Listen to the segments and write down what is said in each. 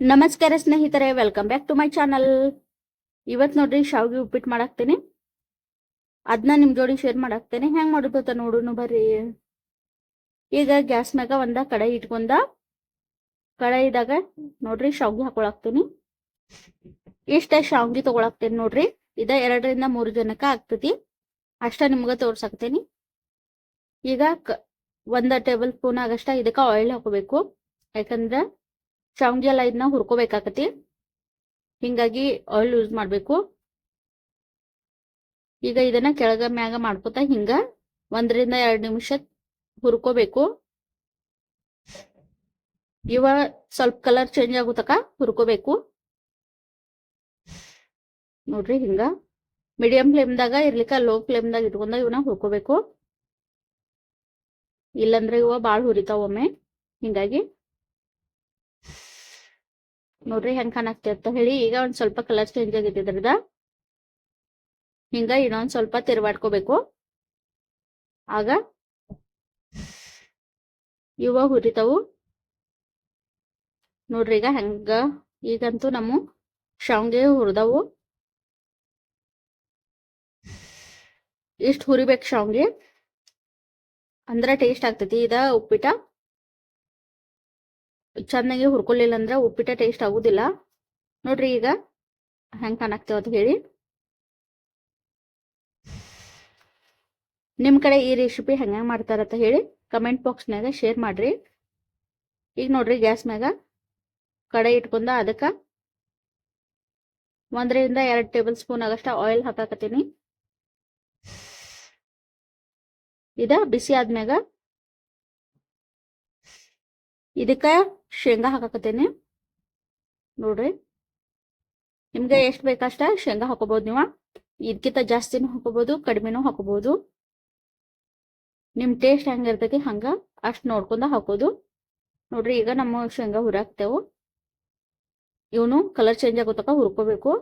ನಮಸ್ಕಾರ ಸ್ನೇಹಿತರೆ welcome back to my channel ಇವತ್ತು ನೋಡ್ರಿ, ಶಾವಿಗೆ ಉಪ್ಪಿಟ್ಟು ಮಾಡಾಕ್ತೇನೆ. ಅದನ್ನ ನಿಮ್ ಜೋಡಿ ಶೇರ್ ಮಾಡಾಕ್ತೇನೆ. ಹೆಂಗ್ ಮಾಡೋದು ನೋಡುನು ಬರ್ರಿ. ಈಗ ಗ್ಯಾಸ್ ಮ್ಯಾಗ ಒಂದ ಕಡಾಯಿ ಇಟ್ಕೊಂಡ ಕಡಾಯಿದಾಗ ನೋಡ್ರಿ, ಶಾವಿಗೆ ಹಾಕೊಳಾಕ್ತೇನಿ. ಇಷ್ಟ ಶಾವಿಗೆ ತಗೊಳಾಕ್ತೇನಿ ನೋಡ್ರಿ. ಇದ ಎರಡರಿಂದ ಮೂರು ಜನಕ್ಕ ಆಗ್ತತಿ. ಅಷ್ಟ ನಿಮ್ಗ ತೋರ್ಸಾಕ್ತೇನಿ. ಈಗ ಒಂದ ಟೇಬಲ್ ಸ್ಪೂನ್ ಆಗಷ್ಟ ಇದಕ್ಕ ಆಯಿಲ್ ಹಾಕೋಬೇಕು. ಯಾಕಂದ್ರ ಶಾವ್ಗೆ ಎಲ್ಲ ಇದನ್ನ ಹುರ್ಕೋಬೇಕಾಕತಿ. ಹಿಂಗಾಗಿ ಆಯಿಲ್ ಯೂಸ್ ಮಾಡಬೇಕು. ಈಗ ಇದನ್ನ ಕೆಳಗ ಮ್ಯಾಗ ಮಾಡ್ಕೋತ ಹಿಂಗ ಒಂದರಿಂದ ಎರಡು ನಿಮಿಷ ಹುರ್ಕೋಬೇಕು. ಇವ ಸ್ವಲ್ಪ ಕಲರ್ ಚೇಂಜ್ ಆಗೋ ತಕ ಹುರ್ಕೋಬೇಕು. ನೋಡ್ರಿ ಹಿಂಗ. ಮೀಡಿಯಂ ಫ್ಲೇಮ್ದಾಗ ಇರ್ಲಿಕ್ಕ ಲೋ ಫ್ಲೇಮ್ದಾಗ ಇಟ್ಕೊಂಡ ಇವನ್ನ ಹುರ್ಕೋಬೇಕು. ಇಲ್ಲಂದ್ರೆ ಇವ ಬಾಳ್ ಹುರಿತಾವ ಒಮ್ಮೆ. ಹಿಂಗಾಗಿ ನೋಡ್ರಿ ಹೆಂಗ್ ಕಾಣಾಕ್ತಿರ್ತ ಹೇಳಿ. ಈಗ ಒಂದ್ ಸ್ವಲ್ಪ ಕಲರ್ ಚೇಂಜ್ ಆಗೈತಿ ಹಿಂಗ ಇನ್ನೊಂದ್ ಸ್ವಲ್ಪ ತಿರ್ವಾಡ್ಕೋಬೇಕು. ಆಗ ಇವ ಹುರಿತಾವು. ನೋಡ್ರಿ ಈಗ ಹೆಂಗ ಈಗಂತೂ ನಮ್ಮ ಶಾವ್ಗೆ ಹುರಿದವು. ಇಷ್ಟ ಹುರಿಬೇಕು ಶಾವ್ಗೆ. ಅಂದ್ರ ಟೇಸ್ಟ್ ಆಗ್ತೈತಿ. ಇದ ಉಪ್ಪಿಟ ಚೆನ್ನಾಗಿ ಹುರ್ಕೊಳ್ಳಿಲ್ಲ ಅಂದ್ರೆ ಉಪ್ಪಿಟ್ಟ ಟೇಸ್ಟ್ ಆಗುದಿಲ್ಲ. ನೋಡ್ರಿ ಈಗ ಹೆಂಗ್ ಕಾಣಾಕ್ತೇವ ಅಂತ ಹೇಳಿ. ನಿಮ್ ಕಡೆ ಈ ರೆಸಿಪಿ ಹೆಂಗ ಮಾಡ್ತಾರಂತ ಹೇಳಿ ಕಮೆಂಟ್ ಬಾಕ್ಸ್ನಾಗ ಶೇರ್ ಮಾಡ್ರಿ. ಈಗ ನೋಡ್ರಿ ಗ್ಯಾಸ್ ಮ್ಯಾಗ ಕಡೆ ಇಟ್ಕೊಂಡ ಅದಕ್ಕ ಒಂದರಿಂದ ಎರಡು ಟೇಬಲ್ ಸ್ಪೂನ್ ಆಗಷ್ಟ ಆಯಿಲ್ ಹಾಕಾಕತ್ತೀನಿ. ಇದ ಬಿಸಿ ಆದ್ಮ್ಯಾಗ ಇದಕ್ಕ ಶೇಂಗಾ ಹಾಕಾಕತ್ತೇನೆ. ನೋಡ್ರಿ. ನಿಮ್ಗೆ ಎಷ್ಟು ಬೇಕಷ್ಟ ಶೇಂಗಾ ಹಾಕೋಬಹುದು ನೀವು. ಇದಕ್ಕಿಂತ ಜಾಸ್ತಿನೂ ಹಾಕೋಬಹುದು ಕಡಿಮೆನೂ ಹಾಕೋಬಹುದು ನಿಮ್ ಟೇಸ್ಟ್ ಹೆಂಗಿರ್ತೈತಿ ಹಂಗ ಅಷ್ಟು ನೋಡ್ಕೊಂಡ ಹಾಕೋದು. ನೋಡ್ರಿ ಈಗ ನಮ್ಮ ಶೇಂಗಾ ಹುರಾಕ್ತೇವು. ಇವನು ಕಲರ್ ಚೇಂಜ್ ಆಗೋ ತಕ ಹುರ್ಕೋಬೇಕು.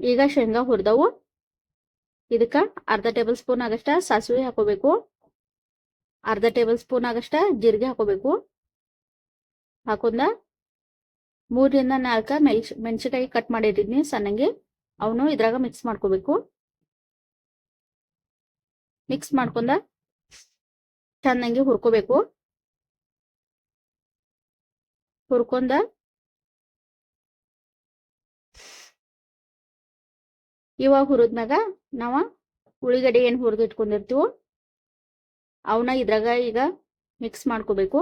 ಈಗ ಶೇಂಗಾ ಹುರಿದವು. ಇದಕ್ಕ ಅರ್ಧ ಟೇಬಲ್ ಸ್ಪೂನ್ ಆಗಷ್ಟ ಸಾಸಿವೆ ಹಾಕೋಬೇಕು. ಅರ್ಧ ಟೇಬಲ್ ಸ್ಪೂನ್ ಆಗಷ್ಟ ಜೀರಿಗೆ ಹಾಕೋಬೇಕು. ಹಾಕೊಂಡ ಮೂರರಿಂದ ನಾಲ್ಕ ಮೆಲ್ಸ್ ಮೆಣಸಿನಕಾಯಿ ಕಟ್ ಮಾಡಿಟ್ಟಿದ್ನಿ ಸಣ್ಣಗೆ. ಅವನು ಇದ್ರಾಗ ಮಿಕ್ಸ್ ಮಾಡ್ಕೋಬೇಕು. ಮಿಕ್ಸ್ ಮಾಡ್ಕೊಂಡ ಚೆನ್ನಾಗಿ ಹುರ್ಕೋಬೇಕು. ಹುರ್ಕೊಂಡ ಇವಾಗ ಹುರಿದ್ಮ್ಯಾಗ ನಾವ ಉಳ್ಳಿಗಡ್ಡೆ ಏನ್ ಹುರಿದು ಇಟ್ಕೊಂಡಿರ್ತೀವೋ ಅವನ್ನ ಇದ್ರಾಗ ಈಗ ಮಿಕ್ಸ್ ಮಾಡ್ಕೋಬೇಕು.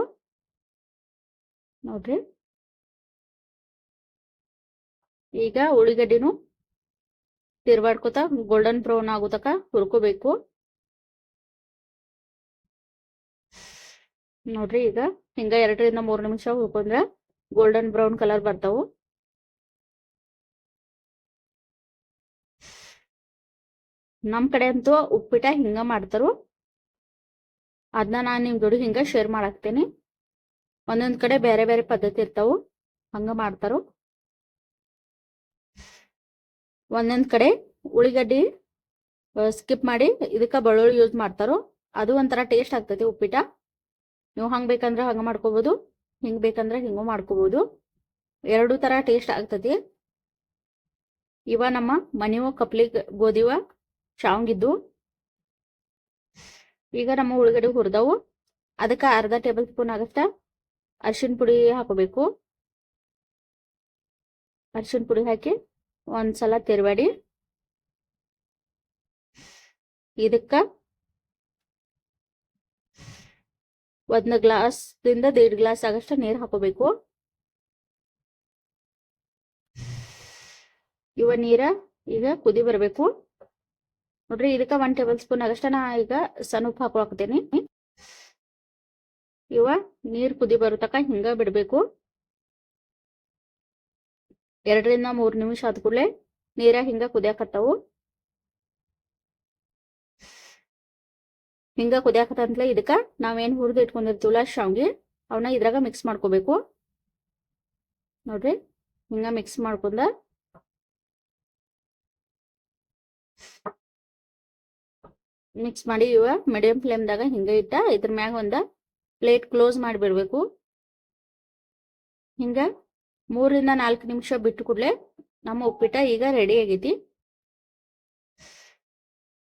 ನೋಡ್ರಿ. ಈಗ ಉಳ್ಳಿಗಡ್ಡಿನೂ ತಿರ್ವಾಡ್ಕೋತ ಗೋಲ್ಡನ್ ಬ್ರೌನ್ ಆಗೋತಕ ಹುರ್ಕೋಬೇಕು. ನೋಡ್ರಿ ಈಗ ಹಿಂಗ ಎರಡರಿಂದ ಮೂರು ನಿಮಿಷ ಹುರ್ಕೊಂಡ್ರೆ ಗೋಲ್ಡನ್ ಬ್ರೌನ್ ಕಲರ್ ಬರ್ತಾವು. ನಮ್ ಕಡೆ ಅಂತೂ ಉಪ್ಪಿಟ ಹಿಂಗ ಮಾಡ್ತಾರು. ಅದನ್ನ ನಾನು ನಿಮ್ಮ ಜೋಡಿ ಹಿಂಗೆ ಶೇರ್ ಮಾಡಾಕ್ತೇನೆ. ಒಂದೊಂದು ಕಡೆ ಬೇರೆ ಬೇರೆ ಪದ್ಧತಿ ಇರ್ತಾವು. ಹಂಗ ಮಾಡ್ತಾರೋ. ಒಂದೊಂದು ಕಡೆ ಉಳ್ಳಿಗಡ್ಡಿ ಸ್ಕಿಪ್ ಮಾಡಿ ಇದಕ್ಕ ಬೆಳ್ಳುಳ್ಳಿ ಯೂಸ್ ಮಾಡ್ತಾರೋ. ಅದು ಒಂಥರ ಟೇಸ್ಟ್ ಆಗ್ತೈತಿ ಉಪ್ಪಿಟ ನೀವು ಹಂಗ್ ಬೇಕಂದ್ರೆ ಹಂಗೆ ಮಾಡ್ಕೋಬೋದು, ಹಿಂಗೆ ಬೇಕಂದ್ರೆ ಹಿಂಗೂ ಮಾಡ್ಕೋಬೋದು. ಎರಡು ತರ ಟೇಸ್ಟ್ ಆಗ್ತತಿ. ಇವ ನಮ್ಮ ಮನೆಯು ಕಪ್ಲಿ ಗೋಧಿವ ಶಾವಂಗಿದ್ದು ಈಗ ನಮ್ಮ ಉಳ್ಳಗಡ್ಡಿ ಹುರಿದವು. ಅದಕ್ಕೆ ಅರ್ಧ ಟೇಬಲ್ ಸ್ಪೂನ್ ಆಗಷ್ಟ ಅರ್ಶಿನ ಪುಡಿ ಹಾಕೋಬೇಕು. ಅರ್ಶಿನ ಪುಡಿ ಹಾಕಿ ಒಂದ್ಸಲ ತಿರುವಾಡಿ. ಇದಕ್ಕ ಒಂದು ಗ್ಲಾಸ್ದಿಂದ ದೇಡ್ ಗ್ಲಾಸ್ ಆಗಷ್ಟು ನೀರು ಹಾಕೋಬೇಕು. ಇವ ನೀರ ಈಗ ಕುದಿ ಬರಬೇಕು. ನೋಡ್ರಿ ಇದಕ್ಕ ಒನ್ ಟೇಬಲ್ ಸ್ಪೂನ್ ಆಗಷ್ಟ ನಾ ಈಗ ಸಣ್ಣ ಉಪ್ಪು ಹಾಕೊಳಕತ್ತೇನಿ. ಇವ ನೀರ್ ಕುದಿ ಬರೋ ತಕ ಹಿಂಗ ಬಿಡ್ಬೇಕು. ಎರಡರಿಂದ ಮೂರ್ ನಿಮಿಷ ಆದ ಕೂಡಲೇ ನೀರ ಹಿಂಗ ಕುದಿಯಾಕತ್ತಾವು. ಹಿಂಗ ಕುದಿಯಾಕತ್ತಂತಲೇ ಇದಕ್ಕ ನಾವೇನ್ ಹುರಿದು ಇಟ್ಕೊಂಡಿರ್ತೀವಲ್ಲ ಶಾವ್ಗಿ ಅವನ್ನ ಇದ್ರಾಗ ಮಿಕ್ಸ್ ಮಾಡ್ಕೋಬೇಕು. ನೋಡ್ರಿ, ಹಿಂಗ ಮಿಕ್ಸ್ ಮಾಡ್ಕೊಂಡ ಮಿಕ್ಸ್ ಮಾಡಿ ಇವ ಮೀಡಿಯಂ ಫ್ಲೇಮ್ದಾಗ ಹಿಂಗೆ ಇಟ್ಟ ಇದ್ರ ಮ್ಯಾಗ ಒಂದ ಪ್ಲೇಟ್ ಕ್ಲೋಸ್ ಮಾಡಿಬಿಡ್ಬೇಕು. ಹಿಂಗ ಮೂರಿಂದ ನಾಲ್ಕು ನಿಮಿಷ ಬಿಟ್ಟು ಕೂಡಲೇ ನಮ್ಮ ಉಪ್ಪಿಟ್ಟ ಈಗ ರೆಡಿ ಆಗೈತಿ.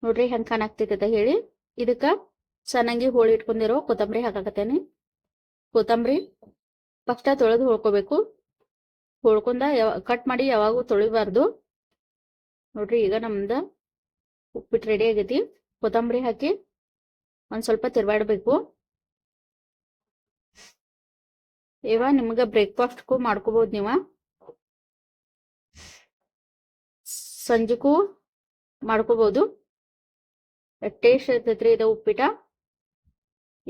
ನೋಡ್ರಿ ಹೆಂಗೆ ಕಾಣಾಕ್ತೈತೆ ಹೇಳಿ. ಇದಕ್ಕೆ ಚೆನ್ನಾಗಿ ಹೋಳಿ ಇಟ್ಕೊಂಡಿರೋ ಕೊತ್ತಂಬರಿ ಹಾಕಾಕತ್ತೇನೆ. ಕೊತ್ತಂಬರಿ ಫಸ್ಟ ತೊಳೆದು ಹೊಳ್ಕೋಬೇಕು ಹೊಳ್ಕೊಂಡ ಕಟ್ ಮಾಡಿ ಯಾವಾಗೂ ತೊಳಿಬಾರ್ದು. ನೋಡ್ರಿ ಈಗ ನಮ್ದು ಉಪ್ಪಿಟ್ಟು ರೆಡಿ ಆಗೈತಿ. ಕೊತ್ತಂಬರಿ ಹಾಕಿ ಒಂದು ಸ್ವಲ್ಪ ತಿರ್ವಾಡ್ಬೇಕು. ಇವ ನಿಮ್ಗೆ ಬ್ರೇಕ್ಫಾಸ್ಟ್ಗೂ ಮಾಡ್ಕೋಬಹುದು ನೀವ. ಸಂಜೆಗೂ ಮಾಡ್ಕೋಬಹುದು ಟೇಸ್ಟ್ ಇರ್ತೈತ್ರಿ ಇದು ಉಪ್ಪಿಟ?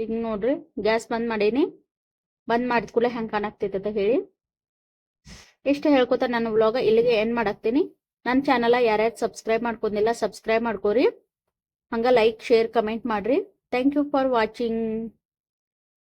ಈಗ ನೋಡ್ರಿ, ಗ್ಯಾಸ್ ಬಂದ್ ಮಾಡೀನಿ. ಬಂದ್ ಮಾಡಿದ ಕೂಡಲೇ ಹೆಂಗೆ ಕಾಣಾಕ್ತೈತೆ ಹೇಳಿ. ಇಷ್ಟು ಹೇಳ್ಕೊತ ನನ್ನ ವ್ಲಾಗ ಇಲ್ಲಿಗೆ ಎಂಡ್ ಮಾಡಾಕ್ತೀನಿ. ನನ್ನ ಚಾನಲ್ ಯಾರ್ಯಾರು ಸಬ್ಸ್ಕ್ರೈಬ್ ಮಾಡ್ಕೊಂಡಿಲ್ಲ ಸಬ್ಸ್ಕ್ರೈಬ್ ಮಾಡ್ಕೋರಿ. ಹಂಗ ಲೈಕ್ ಶೇರ್ ಕಮೆಂಟ್ ಮಾಡ್ರಿ. Thank you for watching